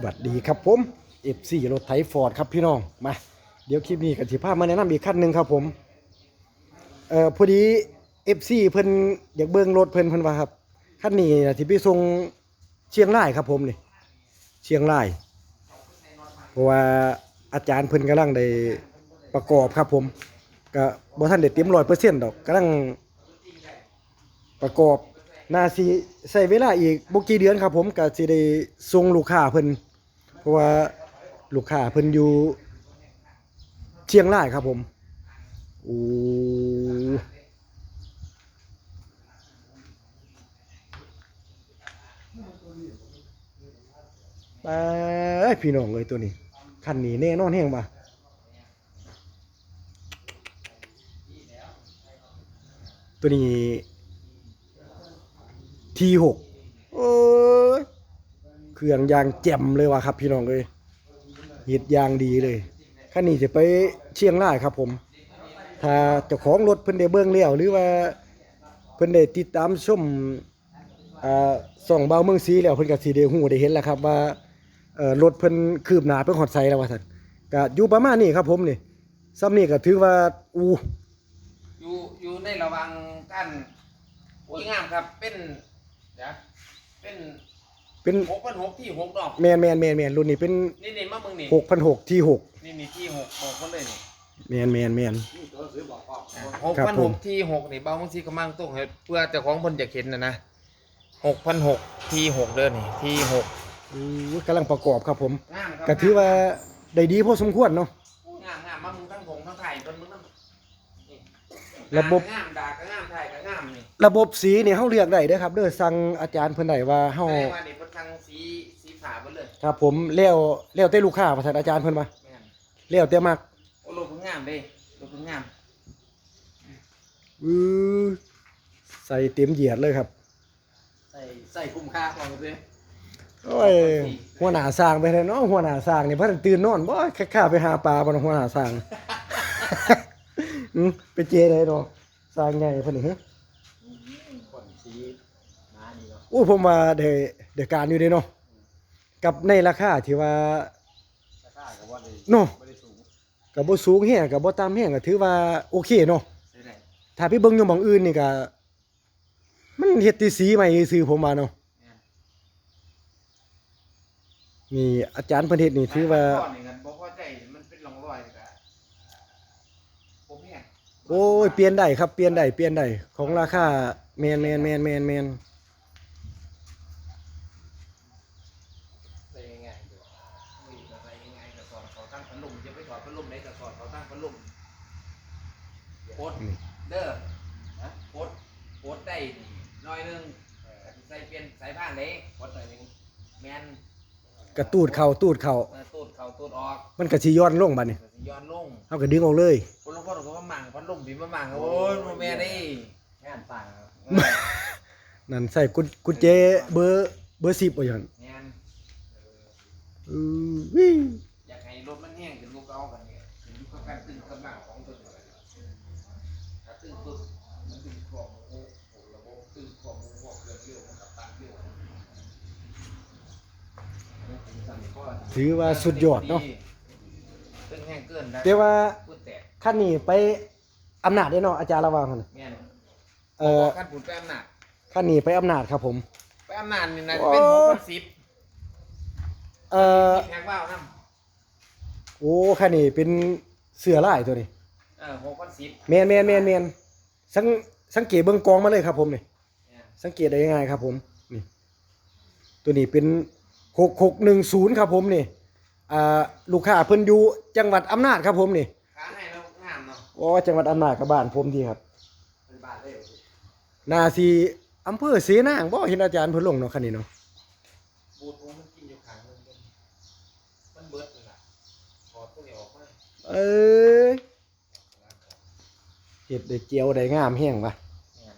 สวัสดีครับผม F4 รถไถฟอร์ดครับพี่น้องมาเดี๋ยวคลิปนี้กันสิพาพมาแนะนำอีกคันหนึ่งครับผมเอ่อพอดี F4 เพิ่นอยากเบิ่งรถเพิ่นเพิ่นว่าครับคันนี้นะที่ไปส่งเชียงรายครับผมนี่เชียงรายเพราะว่าอาจารย์เพิ่นกำลังได้ประกอบครับผมก็บ่ทันได้เต็ม100%ดอกกำลังประกอบนาสิใช้เวลาอีกบ่กี่เดือนครับผมก็สิได้ส่งลูกค้าเพิ่น เพราะว่าลูกค้าเพิ่นอยู่เชียงรายครับผมโอ้ไปพี่น้องเอ้ยตัวนี้คันนี้แน่นอนแฮงบ่ตัวนี้ทีหก เครื่องยางแจ่มเลยว่ะครับ พี่น้องเลยเห็ดยางดีเลยคันนี้จะไปเชียงรายครับ ผม ถ้าเจ้าของรถเพิ่นได้เบิ่งแล้วหรือว่าเพิ่นได้ติดตามชมอ่าส่องเบาเมืองสีแล้วเพิ่นก็สิได้ฮู้ได้เห็นแล้วครับ ว่าเออรถเพิ่นคืบหน้าเพิ่นฮอดไสแล้วว่าซั่นก็อยู่ประมาณนี้ครับ ผมนี่ซ้ำนี่ก็ถือว่าอูอยู่อยู่ในระวังกันอุยงามครับเป็นเดี๋ยวเป็น เป็นหกพันหกที่หกดอกแมนแมนแมนแมนรุ่นนี้เป็นนี่นี่มามึงนี่หกพันหกที่หกนี่นี่ที่หกบอกคนเลยนี่แมนแมนแมนหกครับพันผหมกที่หกนี่เบาบางทีก็มั่งตุ้งให้เพื่อแต่ของเพิ่นจะเห็นนะนะหกพันหกที่หกเด้อนี่ที่หกอู้กำลังประกอบครับผมงามครับก็ถือว่าได้ดีพอสมควรเนาะงามงามมามึงทั้งผงทั้งไข่เพิ่นมึงทั้งนี่ระบบงามดาก็งามไทยก็งามนี่ระบบสีนี่เฮาเลือกได้เด้อครับเด้อสั่งอาจารย์เพิ่นได้ว่าเฮา แสดงว่านี่เพิ่นทางสีสีฝาเพิ่นเลยครับผมแล้วแล้วแต่ลูกค้าว่าซั่นอาจารย์เพิ่นว่าแม่นแล้วแต่มักโอ้โลกเพิ่นงามเด้โลกเพิ่นงามอือใส่เต็มเหยียดเลยครับ ใส่ใส่คุ้มค่าของเลยโอ้ยหัวหน้าสร้างไปเลยเนาะหัวหน้าสร้างนี่เพิ่นตื่นนอนบ่ข้าๆไปหาปลาบ่เนาะหัวหน้าสร้าง อืมไปเจได้เนาะสร้างใหญ่เพิ่นนี่ฮะ คนสีมานี่เนาะ โอ้ผมว่าได้ได้การอยู่เด้เนาะกับในราคาที่ว่าราคาก็ว่าได้เนาะบ่ได้สูงก็บ่สูงแฮงก็บ่ต่ำแฮงก็ถือว่าโอเคเนาะใช่ได้ถ้าไปเบิ่งอยู่หม่องอื่นนี่ก็มันเฮ็ดที่สีใหม่ซื่อๆผมว่าเนาะแม่นนี่อาจารย์เพิ่นเฮ็ดนี่ถือว่าก้อนนี่กันบ่พอใจมันเป็นร่องรอยก็บ่แพงโอ้ยเปลี่ยนได้ครับเปลี่ยนได้เปลี่ยนได้ของราคาแม่นแม่นแม่นแม่นแม่น ใส่ง่ายๆอยู่นี่ก็ใส่ง่ายๆก็สอนเขาตั้ง พัดลมจะไปถอดพัดลมได้ก็สอนเขาตั้งพัดลมโพดเด้อนะโพดโพดได้นี่หน้อยหนึงเออใส่เปลี่ยนสายพานเด้โพดหน่อยหนึงแม่นกระตูดเข้าตูดเข้าเออตูดเข้าตูดออก มันก็สิย้อนลงบัดนี้ก็สิย้อนลงเฮาก็ดึงออกเลยคนละคนก็มามั่งพัดลมพี่มามั่งโอ้ยโมแม่นี่งานต่างนั่นใส่กุญกุญแจเบอร์เบอร์10บ่อย่างนั้นงานอือวิ อยากให้รถมันแห้งถึงลูกเอากันเนี่ยถึงกับการตึงกำลังของตัวเองถ้าตึงปุ๊บมันตึงขอบโอ้โหระบบตึงขอบหัวเกลือเลี้ยวมันกับตันเลี้ยว ถือว่าสุดยอดเนาะตึงแห้งเกินนะแต่ว่าพูดแตกคันนี้ไปอำนาจได้เนาะอาจารย์ระวังหั่นน่ะแม่นเอ่อขั้นผุนไปอำนาจคันนี้ไปอำนาจครับผม ไปอำนาจนี่นะเป็นโอ้หกพันสิบเอ่อแพงว่าวน้โอ้คันนี้เป็นเสือลายตัวนี้ำเออหกพันสิบแมนแมนแมนแมนสังสังเกตเบื้องกองมาเลยครับผมนี่สังเกตได้ยังไงครับผมนี่ตัวนี้เป็น หกหกหนึ่งศูนย์ครับผมนี่อ่าลูกค้าเพิ่นอยู่จังหวัดอำนาจครับผมนี่ขาให้เรางามเนาะอ๋อจังหวัดอำนาจกับบ้านผมดีครับเป็นบาทเลยนาซีอำเภอเสนางบ่เห็นอาจารย์เพิ่นลงเนาะคันนี้เนาะบูดผมมันกินอยู่ขางนึงเลยมันเบิดเลยล่ะถอดตัวนี้ออกมาเอ้ยเฮ็ดได้เจียวได้งามแฮงวะเนี่ย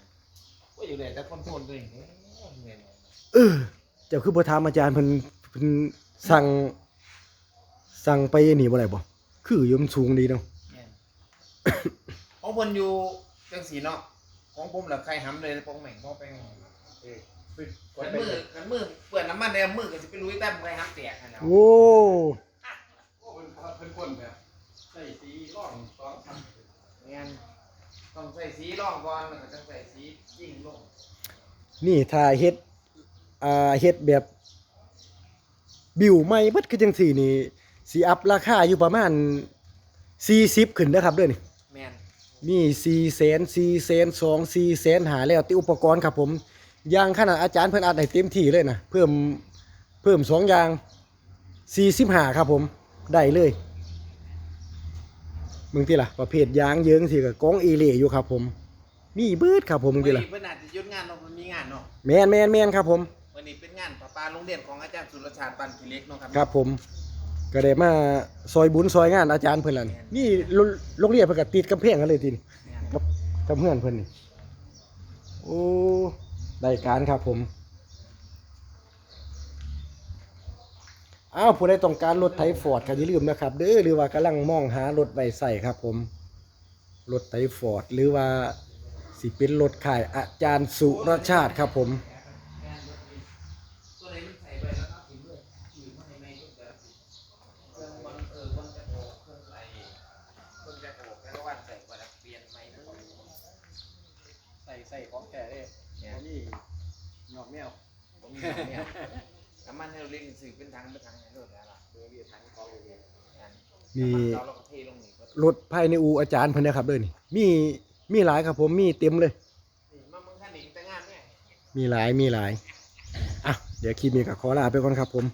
ว่าอยู่ไหนแต่คนทนตัวเองเนี่ยเนี่ยเออ เจ้าคือบ่ถามอาจารย์เพิ่นเพิ่นสั่งสั่งไปนี่บ่ได้บ่คืออยู่มันสูงดีเนาะเนี่ย ของเพิ่นอยู่จังสีเนาะของผมเหลือใครหำเลยปองแหม่งปองแปงเออขันมือขันมือเปื่อนน้ำมันในมือก็จะไปลุยแต้มไปห้ามแตกให้แล้วโอ้โอ้เป็นเป็นคนแบบใส่สีร่องสองสามงั้นต้องใส่สีร่องก่อนแล้วก็จะใส่สียิ่งลงนี่ถ้าเฮ็ด อ่าเฮ็ดแบบบิวใหม่เบิดคือจังซี่นี่สิอัพราคาอยู่ประมาณ40ขึ้นนะครับเด้อนี่แมนมี4แสน4แสน2 4แสนหาแล้วแต่อุปกรณ์ครับผมอย่างขนาดอาจารย์เพิ่นอัดให้เต็มที่เลยนะเพิ่มเพิ่มสองอย่าง45ครับผมได้เลยมึงที่ล่ะประเภทยางเยิงสิก็กองอีเหล่อยู่ครับผม มีเบิดครับผมมึงวันที่ล่ะนี้เพิ่นอาจจะหยุดงานเนาะมันมีงานเนาะแมนแมนแมนครับผม วันนี้เป็นงานประปาโรงเรียนของอาจารย์สุรชาติปันกิเล็กเนาะครับครับผมก็ได้มาซอยบุญซอยงานอาจารย์เพิ่นล่ะนี่นี่โรงโรงเรียนเพิ่นก็ติดกำแพงกันเลยทีนี่แม่นกับกับเพื่อนเพิ่นนี่โอ้ได้การครับผมอ้าวผู้ใดต้องการรถไถฟอร์ดก็อย่าลืมนะครับเด้อหรือว่ากำลังมองหารถไว้ใส่ครับ ผมรถไถฟอร์ดหรือว่าสิเป็นรถขายอาจารย์สุรชาติครับผม ตัวไหนมันใส่ไปแล้วก็ทิ้งเลยทิ้งมาในในทุกแบบเครื่องมันเออมันจะโผล่เครื่องอะไรเครื่องจะโผล่แค่ว่าใส่ไปแล้วเปลี่ยนใหม่ทั้งหมด ใส่ใส่ของแก่เลยเนี่ยอันนี้หยอกแมวผมมีสองเนี่ยน้ำมันให้เราเรียกสื่อเป็นทางเป็นทางไหนรถแล้วล่ะเบอร์วีทั้งกองอยู่เนี่ยงั้นมีเราเราก็เทลงนี่ก็รถภายในอูอาจารย์เพิ่นนะครับเด้อนี่มีมีหลายครับผมมีเต็มเลย นี่มาเมืองท่านนี่แต่งงานเนี่ย มีหลายมีหลายอะเดี๋ยวคลิปนี้ก็ขอลาไปก่อนครับผม